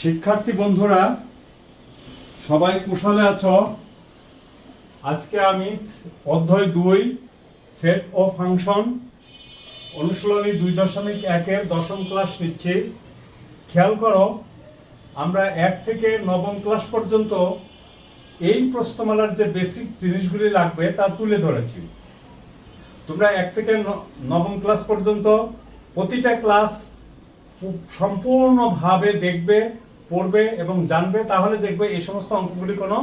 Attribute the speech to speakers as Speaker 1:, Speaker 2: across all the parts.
Speaker 1: শিক্ষার্থী বন্ধুরা, সবাই কুশলে আছো? আজকে আমি অধ্যায় দুই, সেট ও ফাংশন, অনুশীলনী দুই দশমিক একের দশম ক্লাস নিচ্ছি। খেয়াল করো, আমরা এক থেকে নবম ক্লাস পর্যন্ত এই প্রশ্নমালার যে বেসিক জিনিসগুলি লাগবে তা তুলে ধরেছি। তোমরা এক থেকে নবম ক্লাস পর্যন্ত প্রতিটা ক্লাস সম্পূর্ণভাবে দেখবে, পড়বে এবং জানবে, তাহলে দেখবে এই সমস্ত অঙ্কগুলি কোনো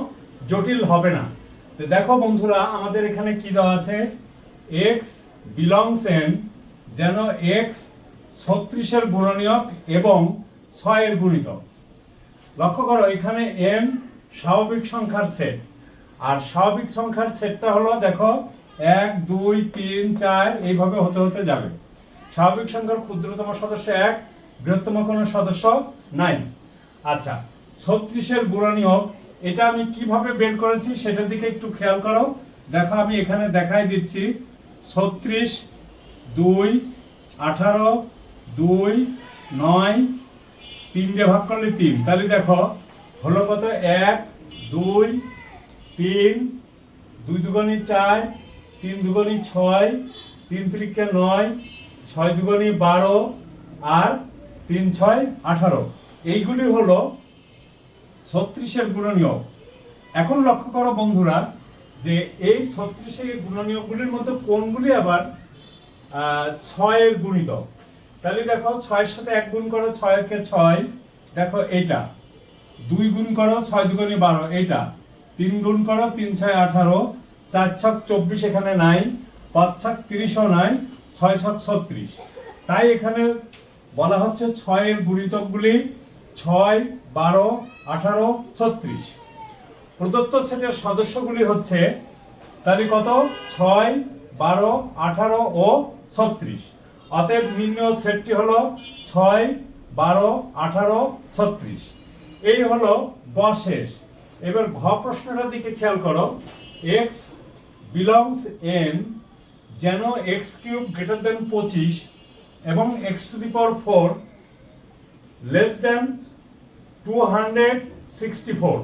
Speaker 1: জটিল হবে না। তো দেখো বন্ধুরা, আমাদের এখানে কি দেওয়া আছে? এক্স বিলংস এন যেন এক্স ছত্রিশের গুণনীয়ক এবং ছয়ের গুণিতক। লক্ষ্য করো, এখানে এন স্বাভাবিক সংখ্যার সেট। আর স্বাভাবিক সংখ্যার সেটটা হলো, দেখো, এক, দুই, তিন, চার, এইভাবে হতে হতে যাবে। স্বাভাবিক সংখ্যার ক্ষুদ্রতম সদস্য এক বৃহত্তম কোনো সদস্য নাই। আচ্ছা ছত্রিশের গুণনীয়ক এটা আমি কীভাবে বের করেছি সেটার দিকে একটু খেয়াল করো। দেখো, আমি এখানে দেখাই দিচ্ছি। ছত্রিশ, দুই, আঠারো, দুই, নয়, তিন দিয়ে ভাগ করলে তিন। তাহলে দেখো, হলো কত? এক, দুই, তিন, দুই দুগুণি চার, তিন দুগুণি ছয়, তিন ত্রিকে নয়, ছয় দুগুণি বারো, আর তিন, ছয়, আঠারো। এইগুলি হলো ছত্রিশের গুণনীয়ক। এখন লক্ষ্য করো বন্ধুরা, যে এই ছত্রিশের গুণনীয়কগুলির মধ্যে কোনগুলি আবার ছয়ের গুণিতক? তাহলে দেখো, ছয়ের সাথে এক গুণ করো ছয়কে ছয়, দেখো এইটা। দুই গুণ করো, ছয় দুগুণে বারো, এইটা। তিন গুণ করো, তিন, ছয়, আঠারো। চার ছক চব্বিশ এখানে নাই, পাঁচ ছক তিরিশও নাই, ছয় ছক ছত্রিশ। তাই এখানে বলা হচ্ছে ছয়ের গুণিতকগুলি ছয়, বারো, আঠারো, ছত্রিশ। প্রদত্ত সেটের সদস্যগুলি হচ্ছে তাহলে কত? ছয়, বারো, আঠারো ও ছত্রিশ। অতএব নির্ণয় সেটটি হলো ছয়, বারো, আঠারো, ছত্রিশ। এই হলো গ শেষ এবার ঘ প্রশ্নটার দিকে খেয়াল করো। এক্স বিলংস এন যেন এক্স কিউব গ্রেটার দেন পঁচিশ এবং x to the power four less than two hundred sixty four.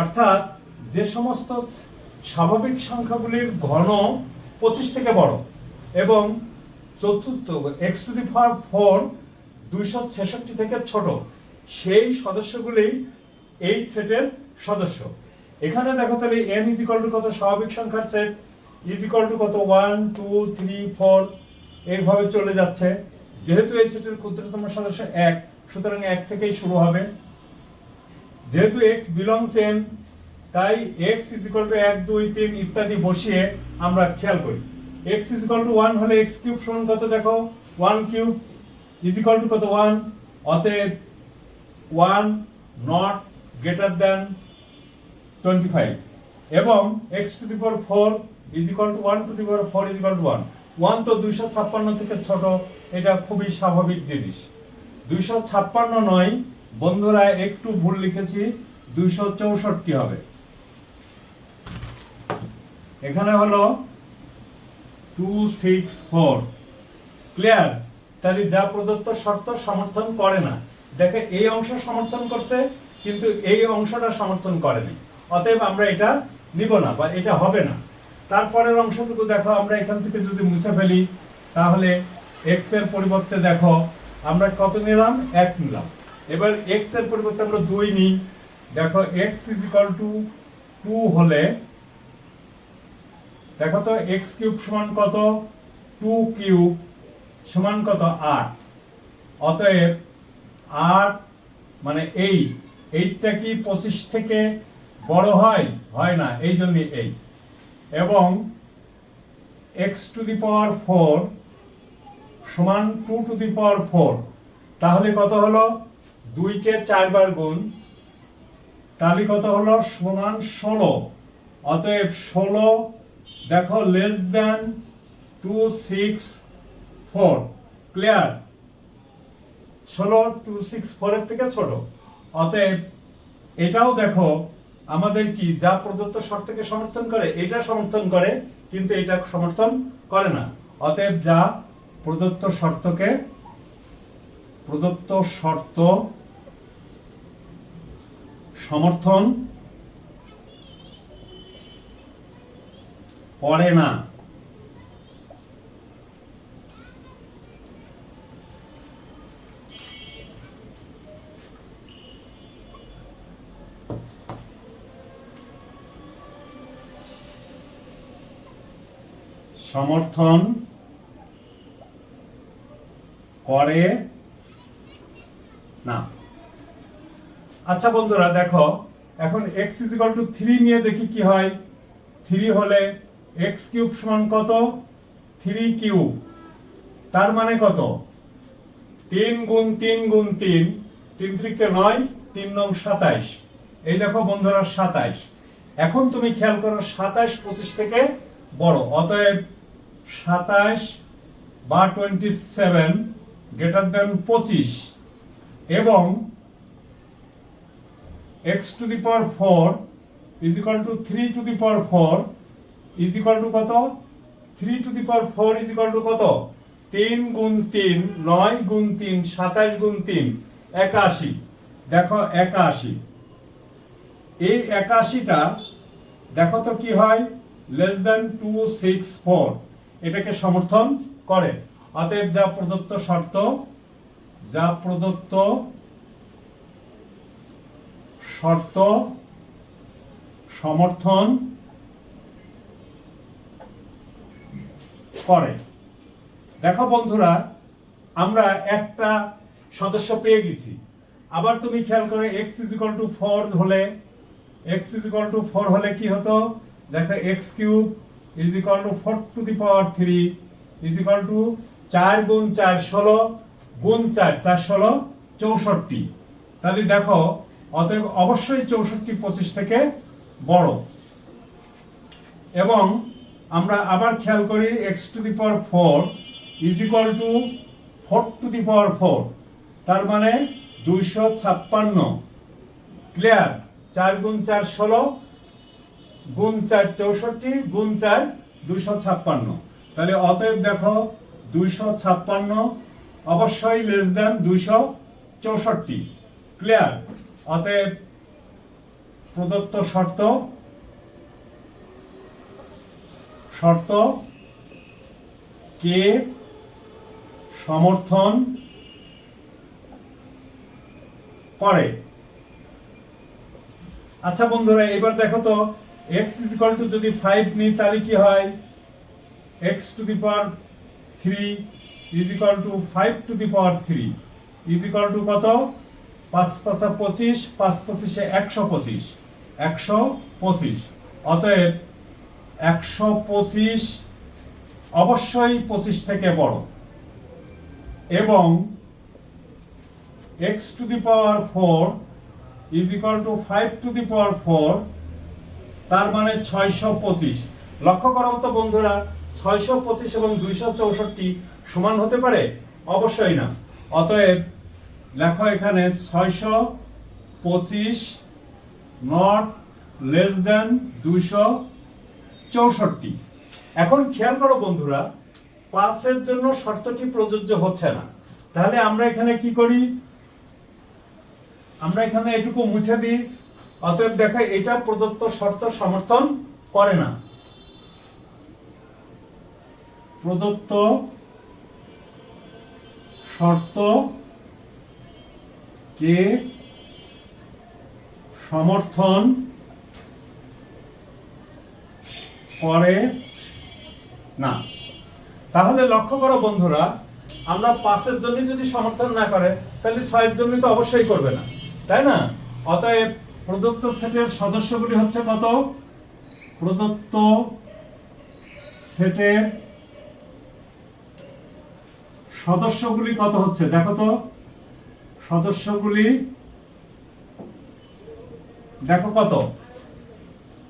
Speaker 1: অর্থাৎ যে সমস্ত স্বাভাবিক সংখ্যাগুলির ঘন পঁচিশ থেকে বড় এবং চতুর্থ x to the power four দুইশো ছেষট্টি থেকে ছোট, সেই সদস্যগুলি এই সেটের সদস্য। এখানে দেখো তাহলে এন ইজিকল টু কত স্বাভাবিক সংখ্যার সেট ইজিকল টু কত? ওয়ান টু থ্রি ফোর এইভাবে চলে যাচ্ছে। যেহেতু এই সেটের ক্ষুদ্রতম সদস্য এক, সুতরাং এক থেকেই শুরু হবে। যেহেতু এক্স বিলংস এন তাই এক্স ইজ ইকাল টু এক, দুই, তিন ইত্যাদি বসিয়ে আমরা খেয়াল করি। X is equal to one হলে এক্স কিউব সমান কত দেখো? One cube is equal to কত? ওয়ান অতএব one not greater than twenty five এবং x to the power four is equal to one to the power four is equal to one one তো দুইশো ছাপ্পান্ন থেকে ছোট, এটা খুবই স্বাভাবিক জিনিস। দুইশো ছাপ্পান্ন নয়, বন্ধুরা, একটু ভুল লিখেছি, দুইশো চৌষট্টি হবে। এখানে হলো টু সিক্স ফোর। ক্লিয়ার? তাহলে যা প্রদত্ত শর্ত সমর্থন করে না। দেখে, এই অংশ সমর্থন করছে, কিন্তু এই অংশটা সমর্থন করেনি অতএব আমরা এটা নিব না, বা এটা হবে না। তারপরের অংশটুকু দেখো, আমরা এখান থেকে যদি মুছে ফেলি, তাহলে এক্সের পরিবর্তে দেখো, আমরা কত নিলাম? এক নিলাম। এবার এক্সের পরিবর্তে আমরা দুই নিই। দেখো x is equal to two হলে, দেখো তো এক্স কিউব সমান কত? টু কিউব সমান কত? আট। অতএব আট মানে এইট এইটটা কি পঁচিশ থেকে বড় হয়? হয় না, এই জন্য এই এবং x to the power four সমান two to the power four তাহলে কত হলো? দুইকে চারবার গুণ, তাহলে কত হলো? সমান ষোলো। অতএব ষোলো, দেখো less than two six four clear ষোলো টু সিক্স ফোরের থেকে ছোট। অতএব এটাও দেখো আমাদের কি যা প্রদত্ত শর্তকে সমর্থন করে, এটা সমর্থন করে, কিন্তু এটা সমর্থন করে না। অতএব যা প্রদত্ত শর্তকে, প্রদত্ত শর্ত সমর্থন করে না। সমর্থন করে না। আচ্ছা বন্ধুরা, দেখো, এখন এক্স ইজিক্যাল টু থ্রি নিয়ে দেখি কি হয়। থ্রি হলে এক্স কিউব সমান কত? থ্রি কিউব তার মানে কত? তিন গুণ তিন গুণ তিন। তিন থেকে নয়, তিন নং সাতাইশ। এই দেখো বন্ধুরা, সাতাইশ। এখন তুমি খেয়াল করো, সাতাইশ পঁচিশ থেকে বড়। অতএব সাতাইশ বা টোয়েন্টি সেভেন গ্রেটার দেন পঁচিশ এবং x to the power four is equal to three to the power four is equal to কত? Three to the power four is equal to কত? তিন গুণ তিন, নয় গুণ তিন, সাতাশ গুণ তিন, একাশি। দেখো একাশি। এই একাশিটা, দেখো তো কি হয়? Less than two six four এটাকে সমর্থন করে। অতএব যা প্রদত্ত শর্ত, যা প্রদত্ত শর্ত, সমর্থন করে। দেখো বন্ধুরা, আমরা একটা সদস্য পেয়ে গেছি। আবার তুমি খেয়াল করে x is equal to four হলে x is equal to four হলে কি হতো? দেখো x cube is equal to four to the power three is equal to চার গুণ চার ষোলো, গুণ চার চার ষোলো, চৌষট্টি। তাহলে দেখো, অতএব অবশ্যই চৌষট্টি পঁচিশ থেকে বড়। এবং আমরা আবার খেয়াল করি x to the power four is equal to four to the power four তার মানে দুইশো ছাপ্পান্ন। ক্লিয়ার চার গুণ চার ষোলো গুণ চার চৌষট্টি, গুণ চার দুইশো ছাপ্পান্ন। তাহলে অতএব দেখো, দুইশো ছাপ্পান্ন, অবশ্যই লেস দেন দুইশো চৌষট্টি। ক্লিয়ার অতএব প্রদত্ত শর্ত শর্ত কে সমর্থন করে। আচ্ছা বন্ধুরা, এবার দেখো তো এক্স ইজ ইকাল টু যদি ফাইভ নিই, তাহলে কি হয়? X to the power three is equal to five to the power three is equal to কত? পাঁচ পাঁচা পঁচিশ, পাঁচ পঁচিশে একশো পঁচিশ একশো পঁচিশ। অতএব একশো পঁচিশ অবশ্যই পঁচিশ থেকে বড়। এবং x to the power four is equal to five to the power four তার মানে ছয়শো পঁচিশ। লক্ষ্য করো তো বন্ধুরা, ছয়শো পঁচিশ এবং দুইশো চৌষট্টি সমান হতে পারে? অবশ্যই না। অতএব লেখো এখানে ছয়শো পঁচিশ নট লেস দেন দুইশো চৌষট্টি। এখন খেয়াল করো বন্ধুরা, পাঁচের জন্য শর্তটি প্রযোজ্য হচ্ছে না। তাহলে আমরা এখানে কি করি? আমরা এখানে এটুকু মুছে দিই। অতএব দেখো, এটা প্রদত্ত শর্ত সমর্থন করে না। প্রদত্ত শর্ত কে? সমর্থন করে না। তাহলে লক্ষ্য করো বন্ধুরা, আমরা পাঁচের জন্য যদি সমর্থন না করে, তাহলে ছয়ের জন্য তো অবশ্যই করবে না, তাই না? অতএব প্রদত্ত সেটের সদস্যগুলি হচ্ছে কত? প্রদত্ত সেটের সদস্যগুলি কত হচ্ছে? দেখো তো, সদস্যগুলি দেখো কত?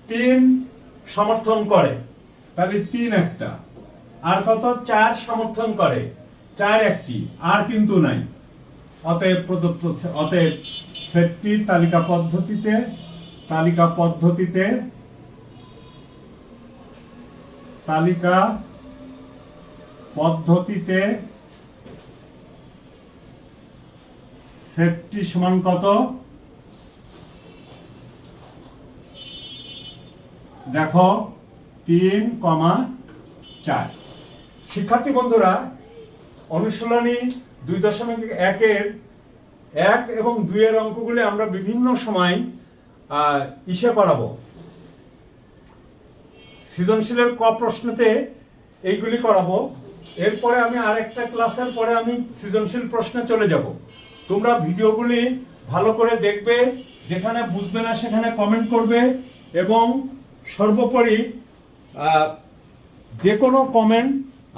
Speaker 1: তিন সমর্থন করে। তাহলে তিন একটা। আর কত? চার সমর্থন করে। চার একটি। আর কিন্তু নাই। অতএব প্রদত্ত অতএব সেটটির তালিকা পদ্ধতিতে তালিকা পদ্ধতিতে তালিকা পদ্ধতিতে সেটটি সমান কত? দেখো, তিন কমা চার। শিক্ষার্থী বন্ধুরা, অনুশীলনী দুই দশমিক একের এক এবং দুইয়ের অঙ্কগুলি আমরা বিভিন্ন সময় ইসে করাবো। সৃজনশীলের ক প্রশ্নতে এইগুলি করাবো। এরপরে আমি আরেকটা ক্লাসের পরে আমি সৃজনশীল প্রশ্নে চলে যাব। তোমরা ভিডিওগুলি ভালো করে দেখবে, যেখানে বুঝবে না সেখানে কমেন্ট করবে এবং সর্বোপরি যে কোনো কমেন্ট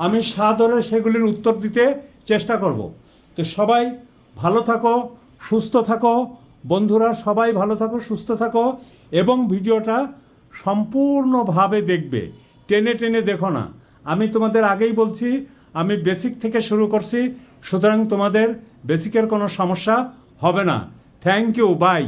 Speaker 1: আমি সাদরে সেগুলির উত্তর দিতে চেষ্টা করব। তো সবাই ভালো থাকো, সুস্থ থাকো। বন্ধুরা, সবাই ভালো থাকো, সুস্থ থাকো এবং ভিডিওটা সম্পূর্ণভাবে দেখবে। টেনে টেনে দেখো না। আমি তোমাদের আগেই বলছি, আমি বেসিক থেকে শুরু করছি, সুতরাং তোমাদের বেসিকের কোনো সমস্যা হবে না। Thank you by